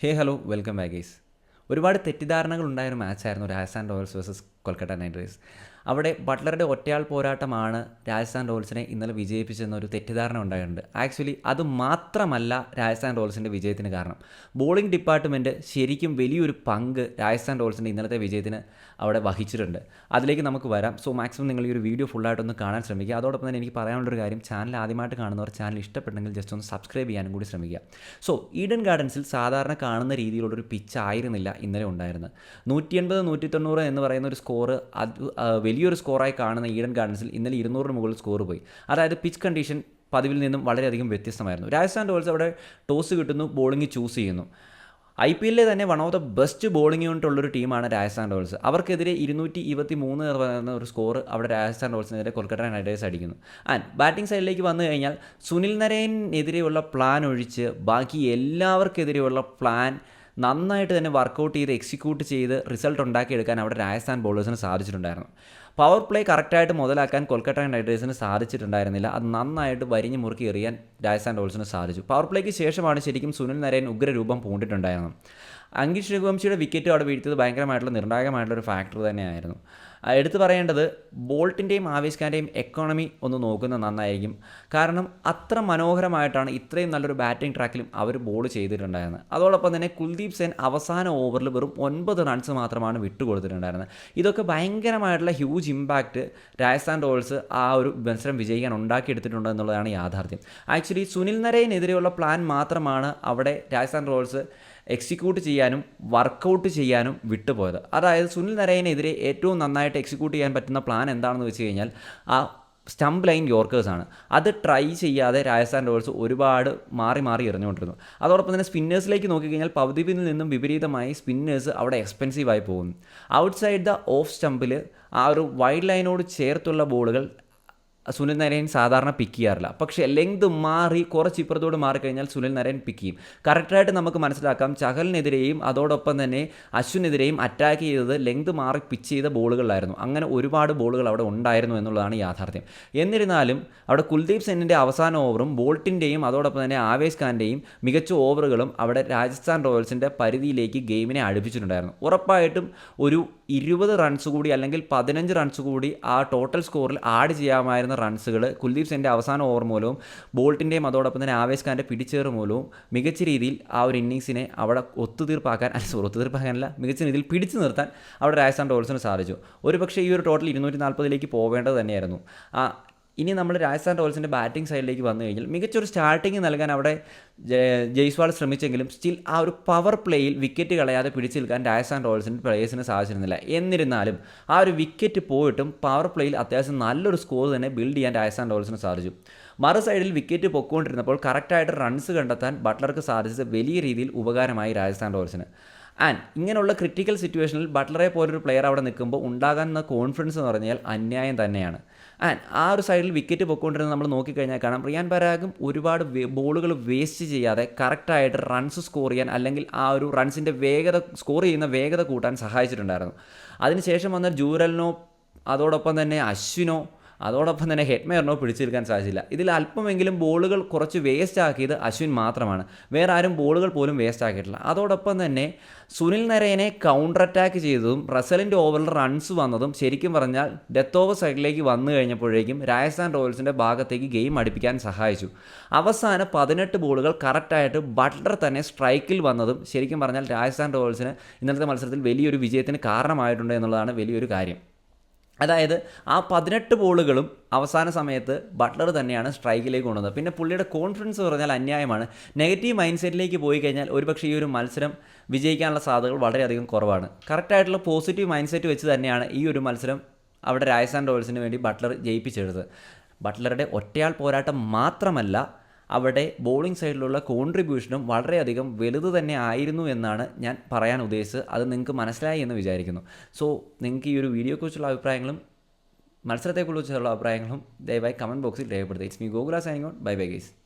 ഹേ hello welcome ബാഗേസ് ഒരുപാട് തെറ്റിദ്ധാരണകൾ ഉണ്ടായ ഒരു മാച്ചായിരുന്നു Rajasthan Royals versus Kolkata Knight Riders. അവിടെ ബട്ട്ലറുടെ ഒറ്റയാൾ പോരാട്ടമാണ് രാജസ്ഥാൻ റോയൽസിനെ ഇന്നലെ വിജയിപ്പിച്ചെന്ന ഒരു തെറ്റിദ്ധാരണ ഉണ്ടായിട്ടുണ്ട്. ആക്ച്വലി അത് മാത്രമല്ല രാജസ്ഥാൻ റോയൽസിന്റെ വിജയത്തിന് കാരണം. ബോളിംഗ് ഡിപ്പാർട്ട്മെന്റ് ശരിക്കും വലിയൊരു പങ്ക് രാജസ്ഥാൻ റോയൽസിന്റെ ഇന്നലത്തെ വിജയത്തിന് അവിടെ വഹിച്ചിട്ടുണ്ട്. അതിലേക്ക് നമുക്ക് വരാം. സോ മാക്സിമം നിങ്ങൾ ഈ ഒരു വീഡിയോ ഫുള്ളായിട്ടൊന്ന് കാണാൻ ശ്രമിക്കുക. അതോടൊപ്പം തന്നെ എനിക്ക് പറയാനുള്ളൊരു കാര്യം ചാനൽ ആദ്യമായിട്ട് കാണുന്നവർ ചാനൽ ഇഷ്ടപ്പെട്ടെങ്കിൽ ജസ്റ്റ് ഒന്ന് സബ്സ്ക്രൈബ് ചെയ്യാനും കൂടി ശ്രമിക്കുക. സോ ഈഡൻ ഗാർഡൻസിൽ സാധാരണ കാണുന്ന രീതിയിലുള്ളൊരു പിച്ച് ആയിരുന്നില്ല ഇന്നലെ ഉണ്ടായിരുന്നത്. നൂറ്റി എൺപത് നൂറ്റി തൊണ്ണൂറ് എന്ന് പറയുന്ന ഒരു സ്കോർ അത് വലിയൊരു സ്കോറായി കാണുന്ന ഈഡൻ ഗാർഡൻസിൽ ഇന്നലെ ഇരുന്നൂറിന് മുകളിൽ സ്കോർ പോയി. അതായത് പിച്ച് കണ്ടീഷൻ പതിവിൽ നിന്നും വളരെയധികം വ്യത്യസ്തമായിരുന്നു. രാജസ്ഥാൻ റോയൽസ് അവിടെ ടോസ് കിട്ടുന്നു ബോളിംഗ് ചൂസ് ചെയ്യുന്നു. ഐ പി എല്ലിലെ തന്നെ one of the best bowling unit ഉള്ളൊരു ടീമാണ് രാജസ്ഥാൻ റോയൽസ് അവർക്കെതിരെ ഇരുന്നൂറ്റി ഇരുപത്തി മൂന്ന് പറയുന്ന ഒരു സ്കോർ അവിടെ രാജസ്ഥാൻ റോയൽസിനെതിരെ കൊൽക്കത്ത നൈറ്റ് റൈഡേഴ്സ് അടിക്കുന്നു ആൻഡ് ബാറ്റിംഗ് സൈഡിലേക്ക് വന്നു കഴിഞ്ഞാൽ സുനിൽ നരേനെതിരെയുള്ള പ്ലാൻ ഒഴിച്ച് ബാക്കി എല്ലാവർക്കെതിരെയുള്ള പ്ലാൻ നന്നായിട്ട് തന്നെ വർക്കൗട്ട് ചെയ്ത് എക്സിക്യൂട്ട് ചെയ്ത് റിസൾട്ട് ഉണ്ടാക്കിയെടുക്കാൻ അവിടെ രാജസ്ഥാൻ ബോളേഴ്സിന് സാധിച്ചിട്ടുണ്ടായിരുന്നു. പവർ പ്ലേ കറക്റ്റായിട്ട് മുതലാക്കാൻ കൊൽക്കത്ത നൈറ്റ് റൈഡേഴ്സിന് സാധിച്ചിട്ടുണ്ടായിരുന്നില്ല. അത് നന്നായിട്ട് വരിഞ്ഞ് മുറുക്കി എറിയാൻ രാജസ്ഥാൻ റോയൽസിന് സാധിച്ചു. പവർ പ്ലേക്ക് ശേഷമാണ് ശരിക്കും സുനിൽ നരയൻ ഉഗ്രരൂപം പൂണ്ടിട്ടുണ്ടായിരുന്നത്. അങ്കിഷ് രഘുവംശിയുടെ വിക്കറ്റ് അവിടെ വീഴ്ത്തിയത് ഭയങ്കരമായിട്ടുള്ള നിർണായകമായിട്ടുള്ള ഒരു ഫാക്ടർ തന്നെയായിരുന്നു. എടുത്തു പറയേണ്ടത് ബോൾട്ടിന്റെയും ആവേശ് എക്കോണമി ഒന്ന് നോക്കുന്നത് നന്നായിരിക്കും. കാരണം അത്ര മനോഹരമായിട്ടാണ് ഇത്രയും നല്ലൊരു ബാറ്റിംഗ് ട്രാക്കിലും അവർ ബോൾ ചെയ്തിട്ടുണ്ടായിരുന്നത്. അതോടൊപ്പം തന്നെ കുൽദീപ് സെൻ അവസാന ഓവറിൽ വെറും ഒൻപത് റൺസ് മാത്രമാണ് വിട്ടുകൊടുത്തിട്ടുണ്ടായിരുന്നത്. ഇതൊക്കെ ഭയങ്കരമായിട്ടുള്ള ഹ്യൂജ് ഇമ്പാക്റ്റ് രാജസ്ഥാൻ റോയൽസ് ആ ഒരു മത്സരം വിജയിക്കാൻ ഉണ്ടാക്കിയെടുത്തിട്ടുണ്ട് എന്നുള്ളതാണ് യാഥാർത്ഥ്യം. ആക്ച്വലി സുനിൽ നരേനെതിരെയുള്ള പ്ലാൻ മാത്രമാണ് അവിടെ രാജസ്ഥാൻ റോയൽസ് എക്സിക്യൂട്ട് ചെയ്യാനും വർക്കൗട്ട് ചെയ്യാനും വിട്ടുപോയത്. അതായത് സുനിൽ നരയനെതിരെ ഏറ്റവും നന്നായിട്ട് എക്സിക്യൂട്ട് ചെയ്യാൻ പറ്റുന്ന പ്ലാൻ എന്താണെന്ന് വെച്ച് കഴിഞ്ഞാൽ ആ സ്റ്റംപ് ലൈൻ യോർക്കേഴ്സാണ് അത് ട്രൈ ചെയ്യാതെ രാജസ്ഥാൻ റോയൽസ് ഒരുപാട് മാറി മാറി എറിഞ്ഞുകൊണ്ടിരുന്നു. അതോടൊപ്പം തന്നെ സ്പിന്നേഴ്സിലേക്ക് നോക്കിക്കഴിഞ്ഞാൽ പവദീപിൽ നിന്നും വിപരീതമായി സ്പിന്നേഴ്സ് അവിടെ എക്സ്പെൻസീവായി പോകുന്നു. ഔട്ട്സൈഡ് ദ ഓഫ് സ്റ്റംപിൽ ആ ഒരു വൈഡ് ലൈനോട് ചേർത്തുള്ള ബോളുകൾ സുനിൽ നരയൻ സാധാരണ പിക്ക് ചെയ്യാറില്ല. പക്ഷേ ലെങ്ത് മാറി കുറച്ച് ഇപ്പുറത്തോട് മാറിക്കഴിഞ്ഞാൽ സുനിൽ നരയൻ പിക്ക് ചെയ്യും. കറക്റ്റായിട്ട് നമുക്ക് മനസ്സിലാക്കാം ചഹലിനെതിരെയും അതോടൊപ്പം തന്നെ അശ്വിനെതിരെയും അറ്റാക്ക് ചെയ്തത് ലെങ്ത് മാറി പിച്ച് ചെയ്ത ബോളുകളിലായിരുന്നു. അങ്ങനെ ഒരുപാട് ബോളുകൾ അവിടെ ഉണ്ടായിരുന്നു എന്നുള്ളതാണ് യാഥാർത്ഥ്യം. എന്നിരുന്നാലും അവിടെ കുൽദീപ് സെന്നിന്റെ അവസാന ഓവറും ബോൾട്ടിന്റെയും അതോടൊപ്പം തന്നെ ആവേശ് ഖാന്റെയും മികച്ച ഓവറുകളും അവിടെ രാജസ്ഥാൻ റോയൽസിന്റെ പരിധിയിലേക്ക് ഗെയിമിനെ അടുപ്പിച്ചിട്ടുണ്ടായിരുന്നു. ഉറപ്പായിട്ടും ഒരു ഇരുപത് റൺസ് കൂടി അല്ലെങ്കിൽ പതിനഞ്ച് റൺസ് കൂടി ആ ടോട്ടൽ സ്കോറിൽ ആഡ് ചെയ്യാമായിരുന്ന റൺസുകൾ കുൽദീപ് സെന്റെ അവസാന ഓവർ മൂലവും ബോൾട്ടിന്റെയും അതോടൊപ്പം തന്നെ ആവേശ് ഖാന്റെ പിടിച്ചേറ് മൂലവും മികച്ച രീതിയിൽ ആ ഒരു ഇന്നിങ്സിനെ അവിടെ ഒത്തുതീർപ്പാക്കാൻ അല്ല സോറി ഒത്തുതീർപ്പാക്കാനല്ല മികച്ച രീതിയിൽ പിടിച്ചു നിർത്താൻ അവിടെ രാജസ്ഥാൻ റോയൽസിന് സാധിച്ചു. ഒരു പക്ഷേ ഈ ഒരു ടോട്ടൽ ഇരുന്നൂറ്റി നാൽപ്പതിലേക്ക് പോവേണ്ടത് തന്നെയായിരുന്നു. ആ ഇനി നമ്മൾ രാജസ്ഥാൻ റോയൽസിന്റെ ബാറ്റിംഗ് സൈഡിലേക്ക് വന്നു കഴിഞ്ഞാൽ മികച്ചൊരു സ്റ്റാർട്ടിങ് നൽകാൻ അവിടെ ജയ- ജയ്സ്വാൾ ശ്രമിച്ചെങ്കിലും സ്റ്റിൽ ആ ഒരു പവർ പ്ലേയിൽ വിക്കറ്റ് കളയാതെ പിടിച്ചു നിൽക്കാൻ രാജസ്ഥാൻ റോയൽസിന്റെ പ്ലേയേഴ്സിന് സാധിച്ചിരുന്നില്ല. എന്നിരുന്നാലും ആ ഒരു വിക്കറ്റ് പോയിട്ടും പവർ പ്ലേയിൽ അത്യാവശ്യം നല്ലൊരു സ്കോർ തന്നെ ബിൽഡ് ചെയ്യാൻ രാജസ്ഥാൻ റോയൽസിന് സാധിച്ചു. മറു സൈഡിൽ വിക്കറ്റ് പൊക്കോണ്ടിരുന്നപ്പോൾ കറക്റ്റായിട്ട് റൺസ് കണ്ടെത്താൻ ബട്ട്ലർക്ക് സാധിച്ചത് വലിയ രീതിയിൽ ഉപകാരമായി രാജസ്ഥാൻ റോയൽസിന്. ആൻഡ് ഇങ്ങനെയുള്ള ക്രിട്ടിക്കൽ സിറ്റുവേഷനിൽ ബട്ട്ലറെ പോലൊരു പ്ലെയർ അവിടെ നിൽക്കുമ്പോൾ ഉണ്ടാകുന്ന കോൺഫിഡൻസ് എന്ന് പറഞ്ഞാൽ അന്യായം തന്നെയാണ്. ആൻഡ് ആ ഒരു സൈഡിൽ വിക്കറ്റ് പൊക്കോണ്ടിരുന്നത് നമ്മൾ നോക്കിക്കഴിഞ്ഞാൽ കാണാം. റിയാൻ പരാഗും ഒരുപാട് ബോളുകൾ വേസ്റ്റ് ചെയ്യാതെ കറക്റ്റായിട്ട് റൺസ് സ്കോർ ചെയ്യാൻ അല്ലെങ്കിൽ ആ ഒരു റൺസിന്റെ വേഗത സ്കോർ ചെയ്യുന്ന വേഗത കൂട്ടാൻ സഹായിച്ചിട്ടുണ്ടായിരുന്നു. അതിനുശേഷം വന്ന ജൂരലിനോ അതോടൊപ്പം തന്നെ അശ്വിനോ അതോടൊപ്പം തന്നെ ഹെഡ്മെയറിനോ പിടിച്ചെടുക്കാൻ സാധിച്ചില്ല. ഇതിൽ അല്പമെങ്കിലും ബോളുകൾ കുറച്ച് വേസ്റ്റ് ആക്കിയത് അശ്വിൻ മാത്രമാണ്. വേറെ ആരും ബോളുകൾ പോലും വേസ്റ്റ് ആക്കിയിട്ടില്ല. അതോടൊപ്പം തന്നെ സുനിൽ നരേനെ കൗണ്ടർ അറ്റാക്ക് ചെയ്തതും റസലിന്റെ ഓവറിൽ റൺസ് വന്നതും ശരിക്കും പറഞ്ഞാൽ ഡെത്ത് ഓവർ സൈഡിലേക്ക് വന്നു കഴിഞ്ഞപ്പോഴേക്കും രാജസ്ഥാൻ റോയൽസിന്റെ ഭാഗത്തേക്ക് ഗെയിം അടുപ്പിക്കാൻ സഹായിച്ചു. അവസാന പതിനെട്ട് ബോളുകൾ കറക്റ്റായിട്ട് ബട്ട്ലർ തന്നെ സ്ട്രൈക്കിൽ വന്നതും ശരിക്കും പറഞ്ഞാൽ രാജസ്ഥാൻ റോയൽസിന് ഇന്നത്തെ മത്സരത്തിൽ വലിയൊരു വിജയത്തിന് കാരണമായിട്ടുണ്ട് എന്നുള്ളതാണ് വലിയൊരു കാര്യം. അതായത് ആ പതിനെട്ട് ബോളുകളും അവസാന സമയത്ത് ബട്ട്ലർ തന്നെയാണ് സ്ട്രൈക്കിലേക്ക് കൊണ്ടുവന്നത്. പിന്നെ പുള്ളിയുടെ കോൺഫിഡൻസ് പറഞ്ഞാൽ അന്യായമാണ്. നെഗറ്റീവ് മൈൻഡ് സെറ്റിലേക്ക് പോയി കഴിഞ്ഞാൽ ഒരുപക്ഷേ ഈ ഒരു മത്സരം വിജയിക്കാനുള്ള സാധ്യതകൾ വളരെയധികം കുറവാണ്. കറക്റ്റായിട്ടുള്ള പോസിറ്റീവ് മൈൻഡ് സെറ്റ് വെച്ച് തന്നെയാണ് ഈ ഒരു മത്സരം അവിടെ രാജസ്ഥാൻ റോയൽസിന് വേണ്ടി ബട്ട്ലർ ജയിപ്പിച്ചെടുത്തത്. ബട്ട്ലറുടെ ഒറ്റയാൾ പോരാട്ടം മാത്രമല്ല അവിടെ ബോളിംഗ് സൈഡിലുള്ള കോൺട്രിബ്യൂഷനും വളരെയധികം വലുത് തന്നെ ആയിരുന്നു എന്നാണ് ഞാൻ പറയാൻ ഉദ്ദേശിച്ചത്. അത് നിങ്ങൾക്ക് മനസ്സിലായി എന്ന് വിചാരിക്കുന്നു. സോ നിങ്ങൾക്ക് ഈ ഒരു വീഡിയോയെക്കുറിച്ചുള്ള അഭിപ്രായങ്ങളും മത്സരത്തെക്കുറിച്ചുള്ള അഭിപ്രായങ്ങളും ദയവായി കമന്റ് ബോക്സിൽ രേഖപ്പെടുത്തുക. It's me Gokula signing out bye bye guys